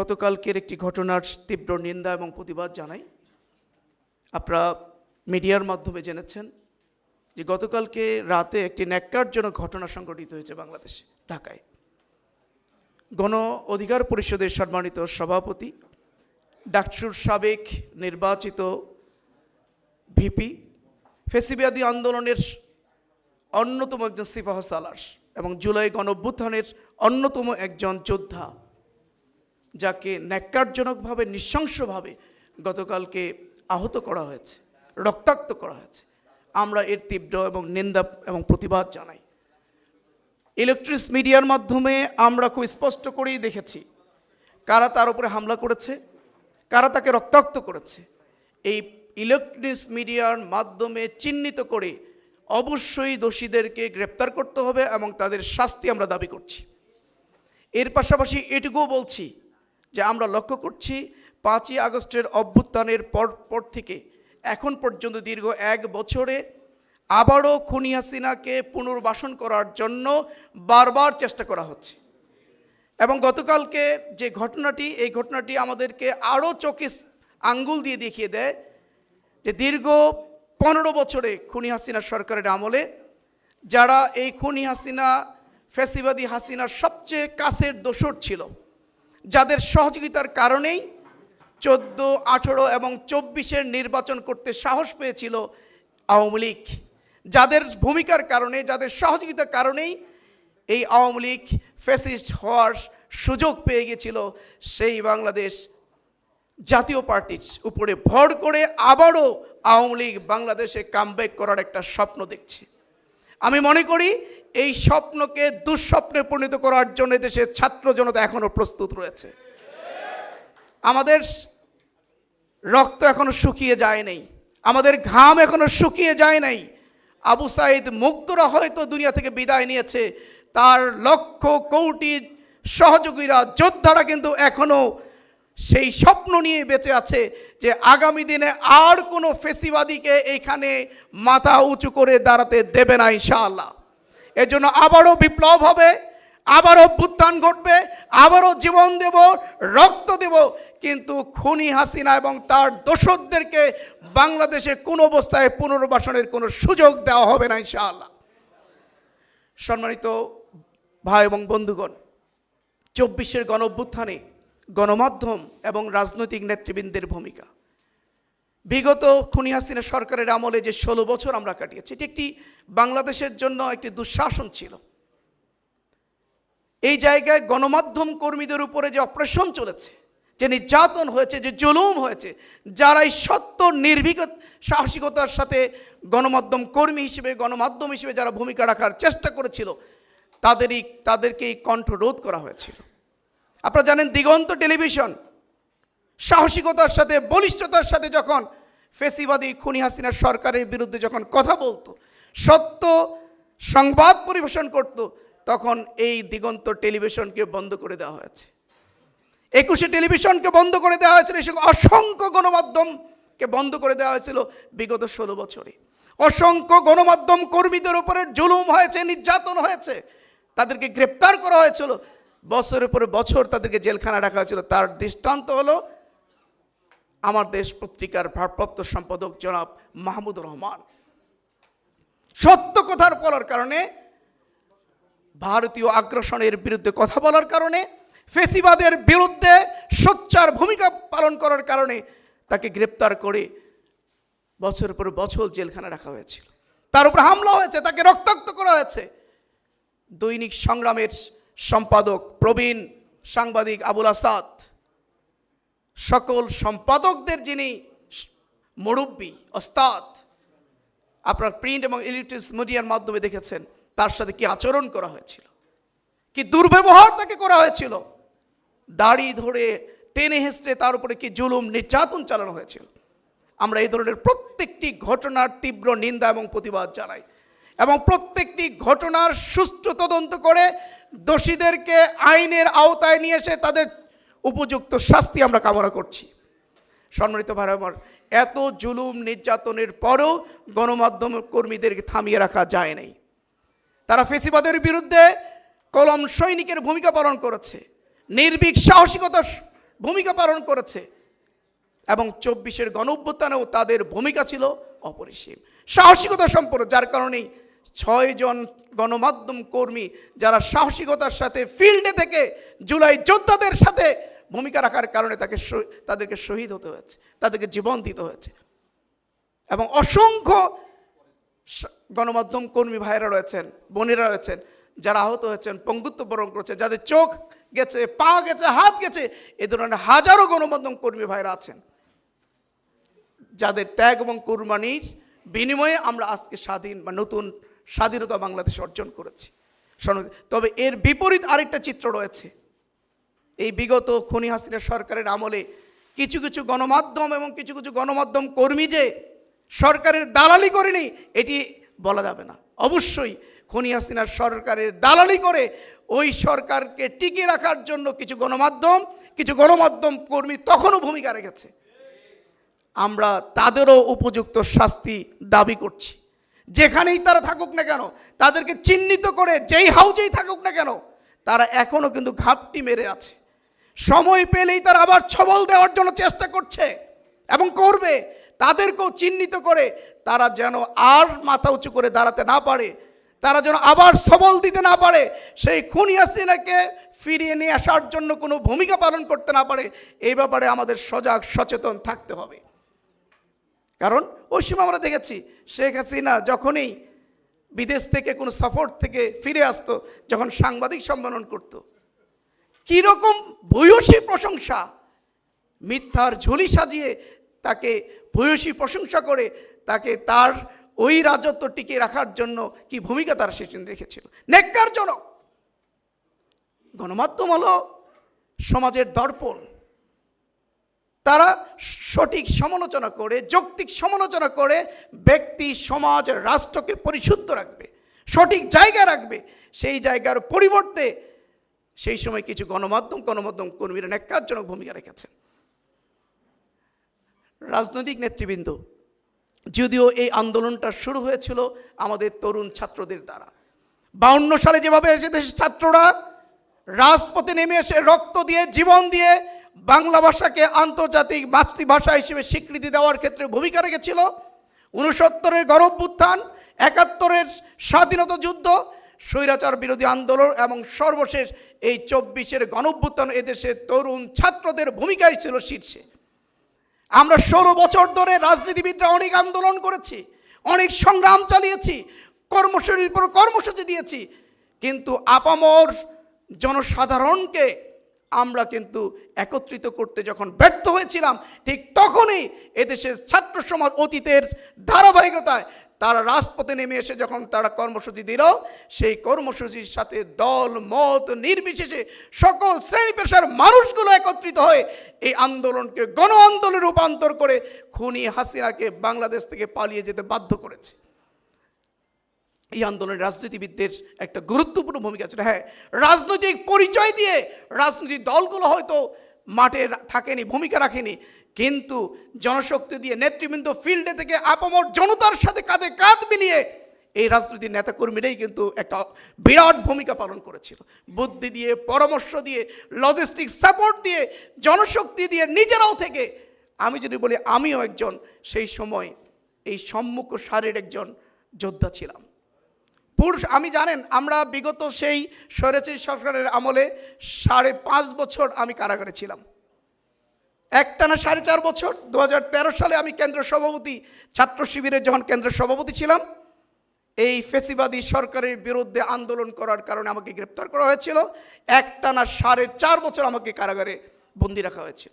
গতকালকের একটি ঘটনার তীব্র নিন্দা এবং প্রতিবাদ জানাই। আপনারা মিডিয়ার মাধ্যমে জেনেছেন যে গতকালকে রাতে একটি ন্যাক্কারজনক ঘটনা সংঘটিত হয়েছে বাংলাদেশে, ঢাকায়। গণ অধিকার পরিষদের সম্মানিত সভাপতি, ডাকসুর সাবেক নির্বাচিত ভিপি ফেসিবিয়াদি আন্দোলনের অন্যতম একজন সিপাহ সালার এবং জুলাই গণ অন্যতম একজন যোদ্ধা যাকে ন্যাক্কারজনকভাবে, নৃশংসভাবে গতকালকে আহত করা হয়েছে, রক্তাক্ত করা হয়েছে। আমরা এর তীব্র এবং নিন্দা এবং প্রতিবাদ জানাই। ইলেকট্রিক্স মিডিয়ার মাধ্যমে আমরা খুব স্পষ্ট করেই দেখেছি, কারা তার উপরে হামলা করেছে, কারা তাকে রক্তাক্ত করেছে। এই ইলেকট্রিক্স মিডিয়ার মাধ্যমে চিহ্নিত করে অবশ্যই দোষীদেরকে গ্রেপ্তার করতে হবে এবং তাদের শাস্তি আমরা দাবি করছি। এর পাশাপাশি এটুকুও বলছি যে আমরা লক্ষ্য করছি পাঁচই আগস্টের অভ্যুত্থানের পর পর থেকে এখন পর্যন্ত দীর্ঘ এক বছরে আবারও খুনি হাসিনাকে পুনর্বাসন করার জন্য বারবার চেষ্টা করা হচ্ছে। এবং গতকালকে যে ঘটনাটি, এই ঘটনাটি আমাদেরকে আরও চোখে আঙ্গুল দিয়ে দেখিয়ে দেয় যে দীর্ঘ পনেরো বছরে খুনি হাসিনা সরকারের আমলে যারা এই খুনি হাসিনা ফ্যাসিবাদী হাসিনার সবচেয়ে কাছের দোসর ছিল যাদের সহযোগিতার কারণেই চোদ্দ, আঠেরো এবং চব্বিশের নির্বাচন করতে সাহস পেয়েছিল আওয়ামী লীগ। যাদের ভূমিকার কারণে, যাদের সহযোগিতার কারণেই এই আওয়ামী লীগ ফ্যাসিস্ট হওয়ার সুযোগ পেয়ে গেছিল সেই বাংলাদেশ জাতীয় পার্টির উপরে। ভর করে আবারও আওয়ামী লীগ বাংলাদেশে কামব্যাক করার একটা স্বপ্ন দেখছে। আমি মনে করি এই স্বপ্নকে দুঃস্বপ্নে পরিণত করার জন্য দেশের ছাত্র জনতা এখনও প্রস্তুত রয়েছে। আমাদের রক্ত এখনও শুকিয়ে যায় নাই। আমাদের ঘাম এখনও শুকিয়ে যায় নাই। আবু সাইদ মুগ্ধরা হয়তো দুনিয়া থেকে বিদায় নিয়েছে। তার লক্ষ কৌটি সহযোগীরা, যোদ্ধারা কিন্তু এখনও সেই স্বপ্ন নিয়ে বেঁচে আছে যে আগামী দিনে আর কোনো ফেসিবাদীকে এখানে মাথা উঁচু করে দাঁড়াতে দেবে না ইনশাআল্লাহ। এজন্য আবারও বিপ্লব হবে, আবারও অভ্যুত্থান ঘটবে, আবারও জীবন দেব, রক্ত দেব। কিন্তু খুনি হাসিনা এবং তার দোসরদেরকে বাংলাদেশে কোনো অবস্থায় পুনর্বাসনের কোনো সুযোগ দেওয়া হবে না, ইনশাআল্লাহ। সম্মানিত ভাই এবং বন্ধুগণ, চব্বিশের গণ অভ্যুত্থানে গণমাধ্যম এবং রাজনৈতিক নেতৃবৃন্দের ভূমিকা। বিগত খুনি হাসিনা সরকারের আমলে যে ষোলো বছর আমরা কাটিয়েছি, এটি একটি বাংলাদেশের জন্য একটি দুঃশাসন ছিল। এই জায়গায় গণমাধ্যম কর্মীদের উপরে যে অপারেশন চলেছে, যে নির্যাতন হয়েছে, যে জুলুম হয়েছে যারা এই সত্য, নির্ভীক সাহসিকতার সাথে গণমাধ্যম কর্মী হিসেবে, গণমাধ্যম হিসেবে যারা ভূমিকা রাখার চেষ্টা করেছিল, তাদেরই, তাদেরকেই কণ্ঠরোধ করা হয়েছিল। আপনারা জানেন, দিগন্ত টেলিভিশন সাহসিকতার সাথে, বলিষ্ঠতার সাথে যখন ফেসিবাদী খুনি হাসিনা সরকারের বিরুদ্ধে যখন কথা বলতো, সত্য সংবাদ পরিবেশন করত, তখন এই দিগন্ত টেলিভিশনকে বন্ধ করে দেওয়া হয়েছে। একুশে টেলিভিশনকে বন্ধ করে দেওয়া হয়েছিল সঙ্গে অসংখ্য গণমাধ্যমকে বন্ধ করে দেওয়া হয়েছিল বিগত ষোলো বছরে। অসংখ্য গণমাধ্যম কর্মীদের উপরে জুলুম হয়েছে, নির্যাতন হয়েছে, তাদেরকে গ্রেপ্তার করা হয়েছিল, বছরের পরে বছর তাদেরকে জেলখানা রাখা হয়েছিল। তার দৃষ্টান্ত হলো আমার দেশ পত্রিকার ভারপ্রাপ্ত সম্পাদক জনাব মাহমুদ রহমান। সত্য কথার বলার কারণে, ভারতীয় আগ্রাসনের বিরুদ্ধে কথা বলার কারণে, ফেসিবাদের বিরুদ্ধে সোচ্চার ভূমিকা পালন করার কারণে তাকে গ্রেপ্তার করে বছরের পর বছর জেলখানা রাখা হয়েছিল। তার উপর হামলা হয়েছে, তাকে রক্তাক্ত করা হয়েছে। দৈনিক সংগ্রামের সম্পাদক, প্রবীণ সাংবাদিক আবুল আসাদ সকল সম্পাদকদের যিনি মুরব্বী, ওস্তাদ, আপনার প্রিন্ট এবং ইলেকট্রিক্স মিডিয়ার মাধ্যমে দেখেছেন, তার সাথে কি আচরণ করা হয়েছিল? কি দুর্ব্যবহার তাকে করা হয়েছিল? দাড়ি ধরে টেনে হেসড়ে তার উপরে কি জুলুম, নির্যাতন চালানো হয়েছিল? আমরা এই ধরনের প্রত্যেকটি ঘটনার তীব্র নিন্দা এবং প্রতিবাদ জানাই এবং প্রত্যেকটি ঘটনার সুষ্ঠু তদন্ত করে দোষীদেরকে আইনের আওতায় নিয়ে এসে তাদের উপযুক্ত শাস্তি আমরা কামনা করছি। সম্মানিত ভাই এত জুলুম নির্যাতনের পরেও গণমাধ্যম কর্মীদেরকে থামিয়ে রাখা যায় নাই। তারা ফেসিবাদের বিরুদ্ধে কলম সৈনিকের ভূমিকা পালন করেছে, নির্ভীক সাহসিকতার ভূমিকা পালন করেছে এবং চব্বিশের গণ তাদের ভূমিকা ছিল অপরিসীম। সাহসিকতা সম্পন্ন যার কারণেই ছয়জন গণমাধ্যম কর্মী যারা সাহসিকতার সাথে ফিল্ডে থেকে জুলাই যোদ্ধাদের সাথে ভূমিকা রাখার কারণে তাকে তাদেরকে শহীদ হতে হয়েছে, তাদেরকে জীবন দিতে হয়েছে। এবং অসংখ্য গণমাধ্যম কর্মী ভাইরা রয়েছেন, বোনেরা রয়েছেন, যারা আহত হয়েছেন, পঙ্গুত্ব বরণ করেছে, যাদের চোখ গেছে, পা গেছে, হাত গেছে, এ ধরনের হাজারো গণমাধ্যম কর্মী ভাইরা আছেন। যাদের ত্যাগ এবং কুরবানির বিনিময়ে আমরা আজকে স্বাধীন বা নতুন স্বাধীনতা বাংলাদেশ অর্জন করেছি। তবে এর বিপরীত আরেকটা চিত্র রয়েছে। এই বিগত খনি হাসিনা সরকারের আমলে কিছু কিছু গণমাধ্যম এবং কিছু কিছু গণমাধ্যম কর্মী যে সরকারের দালালি করেনি, এটি বলা যাবে না। অবশ্যই খনি হাসিনার সরকারের দালালি করে ওই সরকারকে টিকিয়ে রাখার জন্য কিছু গণমাধ্যম কিছু গণমাধ্যম কর্মী তখনও ভূমিকা রেখেছে। আমরা তাদেরও উপযুক্ত শাস্তি দাবি করছি। যেখানেই তারা থাকুক না কেন, তাদেরকে চিহ্নিত করে যেই হাউজেই থাকুক না কেন, তারা এখনও কিন্তু ঘাপটি মেরে আছে। সময় পেলেই তারা আবার ছবল দেওয়ার জন্য চেষ্টা করছে এবং করবে। তাদেরকেও চিহ্নিত করে তারা যেন আর মাথা উঁচু করে দাঁড়াতে না পারে। তারা যেন আবার সবল দিতে না পারে। সেই খুনি হাসিনাকে ফিরিয়ে নিয়ে আসার জন্য কোনো ভূমিকা পালন করতে না পারে, এই ব্যাপারে আমাদের সজাগ, সচেতন থাকতে হবে। কারণ ওই সময় আমরা দেখেছি, শেখ হাসিনা যখনই বিদেশ থেকে কোনো সফর থেকে ফিরে আসতো, যখন সাংবাদিক সম্মেলন করত কীরকম ভূয়সী প্রশংসা। মিথ্যার ঝুলি সাজিয়ে তাকে ভূয়সী প্রশংসা করে তাকে তার ওই রাজত্ব টিকে রাখার জন্য কি ভূমিকা তার সেখানে রেখেছিল। নেককারজনক। গণমাধ্যম হলো সমাজের দর্পণ। তারা সঠিক সমালোচনা করে, যৌক্তিক সমালোচনা করে, ব্যক্তি, সমাজ, রাষ্ট্রকে পরিশুদ্ধ রাখবে, সঠিক জায়গায় রাখবে, সেই জায়গার পরিবর্তে সেই সময় কিছু গণমাধ্যম গণমাধ্যম কর্মীরা ন্যাক্কারজনক ভূমিকা রেখেছেন। রাজনৈতিক নেতৃবৃন্দ, যদিও এই আন্দোলনটা শুরু হয়েছিল আমাদের তরুণ ছাত্রদের দ্বারা। বাউন্ন সালে যেভাবে এসে দেশের ছাত্ররা রাজপথে নেমে এসে রক্ত দিয়ে, জীবন দিয়ে বাংলা ভাষাকে আন্তর্জাতিক মাতৃভাষা হিসেবে স্বীকৃতি দেওয়ার ক্ষেত্রে ভূমিকা রেখেছিল। উনসত্তরের গণভ্যুত্থান একাত্তরের স্বাধীনতা যুদ্ধ, স্বৈরাচার বিরোধী আন্দোলন এবং সর্বশেষ এই চব্বিশের গণভ্যুত্থান এদেশের তরুণ ছাত্রদের ভূমিকাই ছিল শীর্ষে। আমরা ষোলো বছর ধরে রাজনীতিবিদরা অনেক আন্দোলন করেছি, অনেক সংগ্রাম চালিয়েছি, কর্মসূচির পর কর্মসূচি দিয়েছি, কিন্তু আপামর জনসাধারণকে আমরা কিন্তু একত্রিত করতে যখন ব্যর্থ হয়েছিলাম, ঠিক তখনই এদেশের ছাত্র সমাজ অতীতের ধারাবাহিকতায় তারা রাজপথে নেমে এসে যখন তারা কর্মসূচি দিল, সেই কর্মসূচির সাথে দল, মত নির্বিশেষে সকল শ্রেণি পেশার মানুষগুলো একত্রিত হয়ে এই আন্দোলনকে গণ আন্দোলনে রূপান্তর করে খুনি হাসিনাকে বাংলাদেশ থেকে পালিয়ে যেতে বাধ্য করেছে। এই আন্দোলনে রাজনীতিবিদদের একটা গুরুত্বপূর্ণ ভূমিকা ছিল। হ্যাঁ রাজনৈতিক পরিচয় দিয়ে রাজনৈতিক দলগুলো হয়তো মাঠে থাকেনি, ভূমিকা রাখেনি। কিন্তু জনশক্তি দিয়ে নেতৃবৃন্দ ফিল্ডে থেকে আপামর জনতার সাথে কাঁধে কাঁধ মিলিয়ে এই রাজনীতির নেতাকর্মীরাই কিন্তু একটা বিরাট ভূমিকা পালন করেছিল। বুদ্ধি দিয়ে, পরামর্শ দিয়ে লজিস্টিক সাপোর্ট দিয়ে, জনশক্তি দিয়ে নিজেরাও থেকে আমি যদি বলি আমিও একজন সেই সময় এই সম্মুখ সারির একজন যোদ্ধা ছিলাম। পুরুষ, আমি জানেন আমরা বিগত সেই স্বৈরাচারী সরকারের আমলে সাড়ে পাঁচ বছর আমি কারাগারে ছিলাম। একটানা সাড়ে চার বছর দু হাজার তেরো সালে আমি কেন্দ্র সভাপতি, ছাত্র শিবিরের যখন কেন্দ্র সভাপতি ছিলাম, এই ফেসিবাদী সরকারের বিরুদ্ধে আন্দোলন করার কারণে আমাকে গ্রেপ্তার করা হয়েছিল। একটানা সাড়ে চার বছর আমাকে কারাগারে বন্দি রাখা হয়েছিল।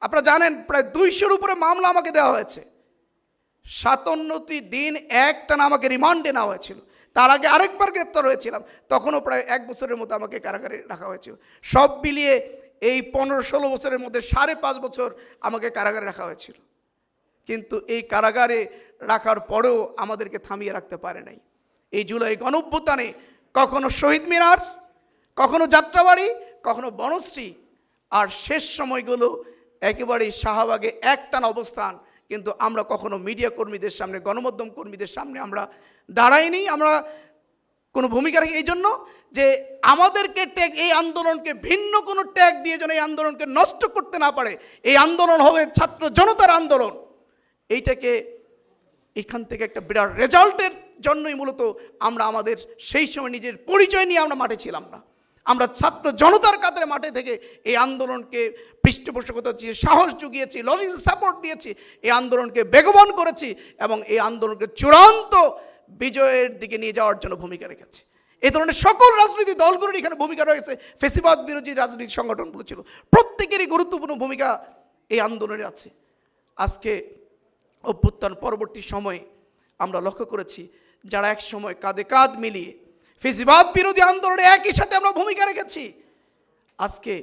আপনারা জানেন, প্রায় দুইশোর উপরে মামলা আমাকে দেওয়া হয়েছে। সাতান্নটি দিন একটানা আমাকে রিমান্ডে নেওয়া হয়েছিল। তার আগে আরেকবার গ্রেপ্তার হয়েছিলাম। তখনও প্রায় এক বছরের মতো আমাকে কারাগারে রাখা হয়েছিল। সব মিলিয়ে এই পনেরো ষোলো বছরের মধ্যে সাড়ে পাঁচ বছর আমাকে কারাগারে রাখা হয়েছিল। কিন্তু এই কারাগারে রাখার পরেও আমাদেরকে থামিয়ে রাখতে পারে নাই। এই জুলাই গণভ্যুত্থানে কখনো শহীদ মিনার, কখনো যাত্রাবাড়ি, কখনো বনশ্রী, আর শেষ সময়গুলো একেবারেই শাহবাগে একটানা অবস্থান। কিন্তু আমরা কখনো মিডিয়া কর্মীদের সামনে, গণমাধ্যম কর্মীদের সামনে আমরা দাঁড়াইনি। আমরা কোনো ভূমিকা রাখি এই জন্য যে আমাদেরকে ট্যাগ এই আন্দোলনকে ভিন্ন কোনো ট্যাগ দিয়ে যেন এই আন্দোলনকে নষ্ট করতে না পারে, এই আন্দোলন হবে ছাত্র জনতার আন্দোলন। এইটাকে এখান থেকে একটা বিরাট রেজাল্টের জন্যই মূলত আমরা আমাদের সেই সময় নিজের পরিচয় নিয়ে আমরা মাঠে ছিলাম না। আমরা ছাত্র জনতার কাতারে মাঠে থেকে এই আন্দোলনকে পৃষ্ঠপোষকতা দিয়ে সাহস জুগিয়েছি লজিস্টিক সাপোর্ট দিয়েছি, এই আন্দোলনকে বেগবান করেছি এবং এই আন্দোলনকে চূড়ান্ত বিজয়ের দিকে নিয়ে যাওয়ার জন্য ভূমিকা রেখেছি। এই ধরনের সকল রাজনৈতিক দলগুলোর এখানে ভূমিকা রয়েছে। ফেসিবাদ বিরোধী রাজনৈতিক সংগঠনগুলো ছিল। প্রত্যেকেরই গুরুত্বপূর্ণ ভূমিকা এই আন্দোলনে আছে। আজকে অভ্যুত্থান পরবর্তী সময়ে আমরা লক্ষ্য করেছি, যারা এক সময় কাঁধে কাঁধ মিলিয়ে ফেসিবাদ বিরোধী আন্দোলনে একই সাথে আমরা ভূমিকা রেখেছি। আজকে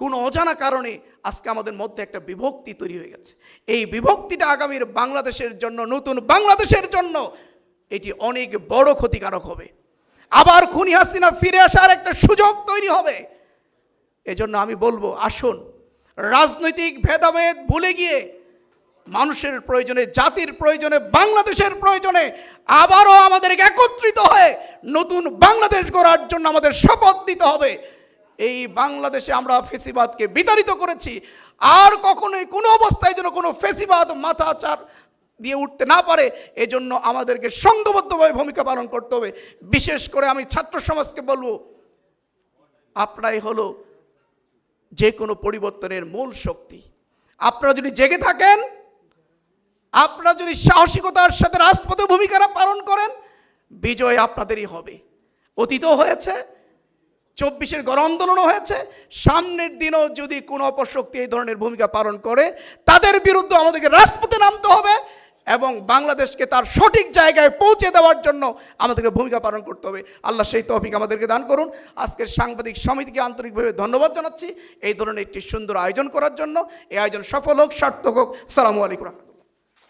কোনো অজানা কারণে আজকে আমাদের মধ্যে একটা বিভক্তি তৈরি হয়ে গেছে। এই বিভক্তিটা আগামীর বাংলাদেশের জন্য, নতুন বাংলাদেশের জন্য এটি অনেক বড় ক্ষতিকারক হবে। আবার খুনি হাসিনা ফিরে আসার একটা সুযোগ তৈরি হবে। এজন্য আমি বলব, আসুন, রাজনৈতিক ভেদাভেদ ভুলে গিয়ে, মানুষের প্রয়োজনে, জাতির প্রয়োজনে, বাংলাদেশের প্রয়োজনে আবারও আমাদেরকে একত্রিত হয়ে নতুন বাংলাদেশ গড়ার জন্য আমাদের শপথ দিতে হবে। এই বাংলাদেশে আমরা ফেসিবাদকে বিতাড়িত করেছি। আর কখনোই কোনো অবস্থায় যেন কোনো ফেসিবাদ মাথা মাথাচার দিয়ে উঠতে না পারে, এজন্য আমাদেরকে সংঘবদ্ধভাবে ভূমিকা পালন করতে হবে। বিশেষ করে আমি ছাত্র সমাজকে বলব, আপনারাই হলো যে কোনো পরিবর্তনের মূল শক্তি। আপনারা যদি জেগে থাকেন, আপনারা যদি সাহসিকতার সাথে রাজপথে ভূমিকা পালন করেন, বিজয় আপনাদেরই হবে। অতীতও হয়েছে, চব্বিশের গণ আন্দোলনও হয়েছে, সামনের দিনও যদি কোনো অপশক্তি এই ধরনের ভূমিকা পালন করে, তাদের বিরুদ্ধে আমাদেরকে রাজপথে নামতে হবে। এবং বাংলাদেশকে তার সঠিক জায়গায় পৌঁছে দেওয়ার জন্য আমাদেরকে ভূমিকা পালন করতে হবে। আল্লাহ সেই তৌফিক আমাদেরকে দান করুন। আজকের সাংবাদিক সমিতিকে আন্তরিকভাবে ধন্যবাদ জানাচ্ছি। এই ধরনের একটি সুন্দর আয়োজন করার জন্য। এই আয়োজন সফল হোক, সার্থক হোক। সালামু আলাইকুম